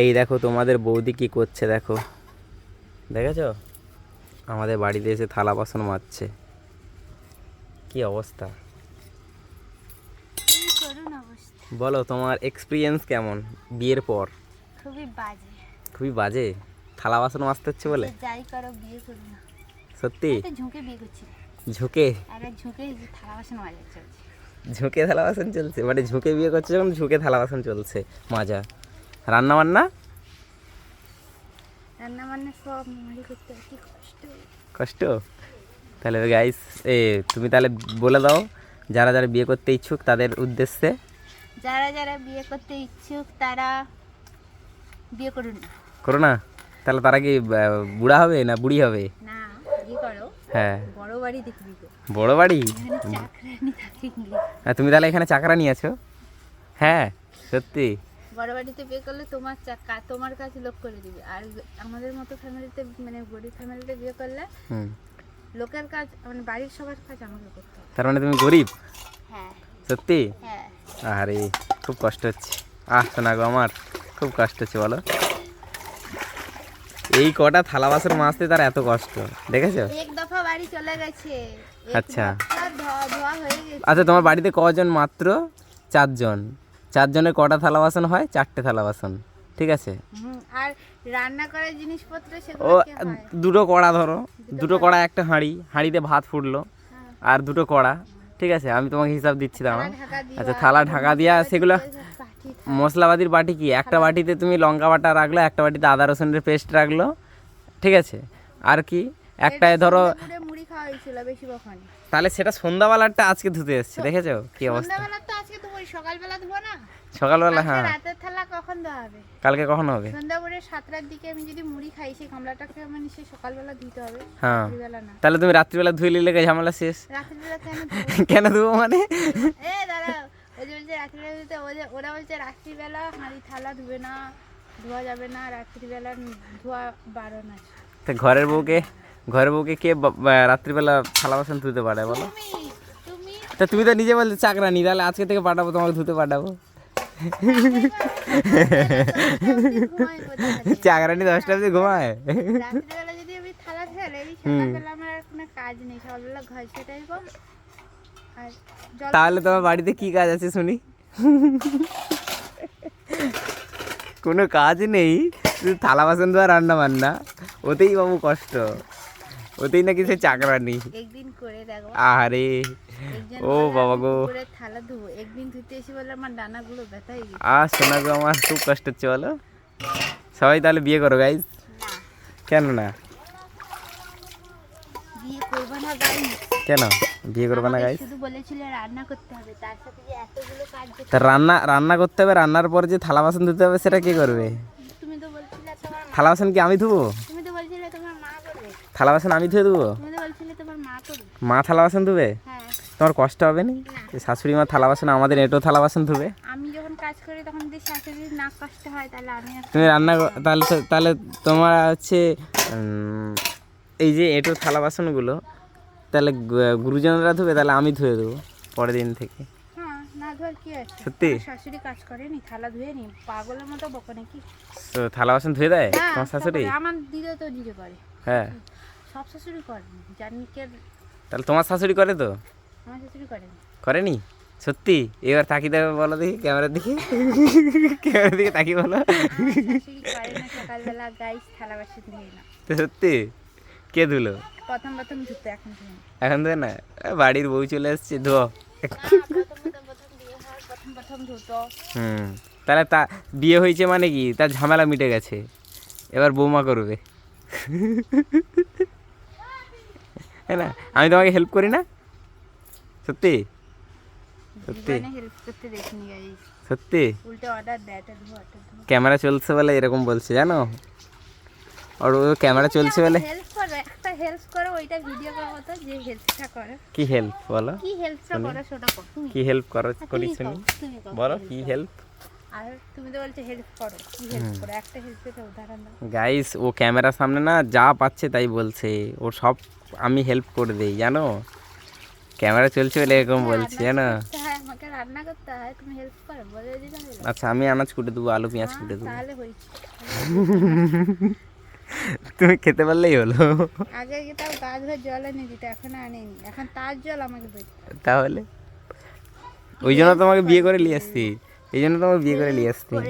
এই দেখো তোমাদের বৌদি কি করছে দেখো। দেখেছ? আমাদের বাড়িতে এসে থালা বাসন মাজছে। কি অবস্থা? বলো তোমার এক্সপিরিয়েন্স কেমন বিয়ের পর? খুবই বাজে। খুবই বাজে? থালা বাসন মাজতে হচ্ছে বলে? যাই করো বিয়ে করো না। সত্যি? ঝুঁকে বিয়ে করছি। ঝুঁকে? আর ঝুঁকে থালা বাসন মাজা চলছে। ঝুঁকে থালা বাসন চলছে? মানে ঝুঁকে বিয়ে করছে যখন ঝুঁকে থালা বাসন চলছে মাজা? রান্না বান্না রান্না বান্না সব মারি করতে কি কষ্ট। কষ্ট? তাহলে গাইস এ তুমি তাহলে বলে দাও যারা যারা বিয়ে করতে ইচ্ছুক তাদের উদ্দেশ্যে। যারা যারা বিয়ে করতে ইচ্ছুক তারা বিয়ে করুন না। করো না? তাহলে তারা কি বুড়া হবে না বুড়ি হবে? না বিয়ে করো। হ্যাঁ। বড় বাড়ি দেখবি বড় বাড়ি? চাকরানি তুমি তাহলে এখানে চাকরা নিয়ে আছো? হ্যাঁ সত্যি। বড় বাড়িতে বিয়ে করলে তোমার তোমার কাছে লোক করে দিবে। আর আমাদের মতো ফ্যামিলিতে মানে গরিব ফ্যামিলিতে বিয়ে করলে হুম। লোকের কাজ মানে বাড়ির সবার কাজ আমাকে করতে হবে। তার মানে তুমি গরিব? হ্যাঁ। সত্যি? হ্যাঁ। আরে খুব কষ্ট হচ্ছে। আহ শোনা গো আমার খুব কষ্ট হচ্ছে বলো। এই কটা থালা বাসন মাজতে তার এত কষ্ট দেখেছ? এক দফা বাড়ি চলে গেছে। আচ্ছা। ধোয়া ধোয়া হয়ে গেছে। আচ্ছা তোমার বাড়িতে কজন মাত্র? চারজন। চারজনের কটা থালা বাসন হয়? চারটে থালা বাসন। ঠিক আছে? আর রান্না করার জিনিসপত্র ও সেগুলো দুটো কড়া ধরো। দুটো কড়া? একটা হাঁড়ি। হাঁড়িতে ভাত ফুটলো। হ্যাঁ। আর দুটো কড়া। ঠিক আছে? আমি তোমাকে হিসাব দিচ্ছি দাঁড়াও। আচ্ছা থালা ঢাকা দিয়া সেগুলো পাঠি মশলাপাতির বাটি কি? একটা বাটিতে তুমি লঙ্কা বাটা রাখল একটা বাটিতে আদা রসুনের পেস্ট রাখল। ঠিক আছে? আর কি? একটায় ধরো তাহলে সেটা সন্ধ্যাবেলাটা আজকে ধুতে এসছে দেখেছ? কি অবস্থা? ওই সকালবেলা ধোবো না? সকালবেলা হ্যাঁ। রাতের থালা কখন ধোয়া হবে? কালকে কখন হবে? সন্ধ্যা করে সাতটার দিকে আমি যদি মুড়ি খাই সেই গামলাটাকে মানে সে সকালবেলা ধুতে হবে। হ্যাঁ। না। তাহলে তুমি রাত্রিবেলা ধুয়ে নিলে ঝামেলা শেষ? রাত্রিবেলা কেন ধুবো মানে? এ দাদা ওই যে বলছে রাত্রিবেলা ধুতে ওরা বলছে রাত্রিবেলা হাঁড়ি থালা ধুবে না ধোয়া যাবে না রাত্রিবেলা ধোয়া বারণ আছে তা ঘরের বউকে ঘরের বউকে কে রাত্রিবেলা থালা বাসন ধুতে পারে বলো? তা তুমি তো নিজে বলছো চাকরানি তাহলে আজকে থেকে পাঠাবো তোমাকে ধুতে পাঠাবো? চাকরানি দশটা অবধি ঘুমায়। তাহলে তোমার বাড়িতে কি কাজ আছে শুনি? কোনো কাজ নেই থালা বাসন ধোয়া রান্না বান্না। ওতেই বাবু কষ্ট। ওতেই নাকি সে চাকরানি। একদিন করে দেখো। আরে ও বাবা গো। দুপুরে থালা ধুবো একদিন ধুতে এসে বলে আমার ডানাগুলো ব্যথা হয়ে গেছে। আর শোনা গো আমার খুব কষ্ট হচ্ছে বলো। সবাই তাহলে বিয়ে করো গাইস কেন না? বিয়ে করব না গাই কেন? বিয়ে করবে না গাইস শুধু বলেছিলে রান্না করতে হবে তার সাথে যে এতগুলো কাজ তা রান্না রান্না করতে হবে রান্নার পর যে থালা বাসন ধুতে হবে সেটা কে করবে? তুমি তো বলছিলে তোমার থালা বাসন কি আমি ধুবো তুমি তো বলছিলে তোমার মা করবে থালা বাসন আমি ধুয়ে দেবো? মা থালা বাসন ধুবে? হ্যাঁ। তোমার কষ্ট হবে না? শাশুড়ি মা থালা বাসন আমাদের এঁটো থালা বাসন ধুবে? আমি যখন কাজ করি তখন যদি শাশুড়ির না কষ্ট হয় তাহলে আমি তুমি রান্না কর- তাহলে তাহলে তোমার হচ্ছে এই যে এঁটো থালা বাসনগুলো তাহলে গুরুজনরা ধুবে তাহলে আমি ধুয়ে দেবো পরের দিন থেকে। হ্যাঁ সত্যি? শাশুড়ি কাজ করেনি থালা ধুয়ে নি। পাগলের মতো বকে নাকি? থালা বাসন ধুয়ে দেয় হ্যাঁ তোমার শাশুড়ি? আমার দিদা তো নিজে করে। হ্যাঁ। সব শাশুড়ি করে জানি কে তাহলে তোমার শাশুড়ি করে তো? আমার শাশুড়ি করেনি করেনি? সত্যি? এবার তাকি দেবে বলো দেখি ক্যামেরার দিকে? ক্যামেরার দিকে তাকি বলো। করে সকালবেলা গাইস থালা বাসন ধুয়ে না। সত্যি? কে ধুলো? প্রথম প্রথম ধুতে এখন এখন তো না? বাড়ির বউ চলে এসছে ধো হুম তাহলে তা বিয়ে হয়েছে মানে কি? তার ঝামেলা মিটে গেছে। এবার বৌমা করবে। হ্যাঁ না আমি তোমাকে হেল্প করি না? সত্যি? সত্যি? সত্যি? ক্যামেরা চলছে বলে এরকম বলছে জানো? আর ও ক্যামেরা চলছে বলে হেল্প করো একটা হেল্প করো ওইটা ভিডিও করব তো যে হেল্পটা করো। কি হেল্প বলো? কি হেল্পটা করো সেটা করো কি হেল্প করো আর করি শুনি। বলো কি হেল্প আর তুমি তো বলছো হেল্প করো কি হেল্প করো? একটা হেল্পের উদাহরণ দাও। গাইস ও ক্যামেরার সামনে না যা পাচ্ছে তাই বলছে। ও সব আমি হেল্প করে দেই জানো? ক্যামেরা চলছে বলে এরকম বলছি জানো? হ্যাঁ আমাকে রান্না করতে তুমি হেল্প করো বলে দিলে হয়ে যাবে। আচ্ছা আমি আনাজ কুটে দেবো আলু পেঁয়াজ হ্যাঁ, কুটে দেবো। তুমি খেতে পারলেই হলো। আগে তাও গা ধরে জল এনে দিতে এখন আনেনি এখন তার জল আমাকে তাহলে? ওই জন্য তোমাকে বিয়ে করে নিয়ে আসছি। এই জন্য তোমাকে বিয়ে করে নিয়ে আসছি।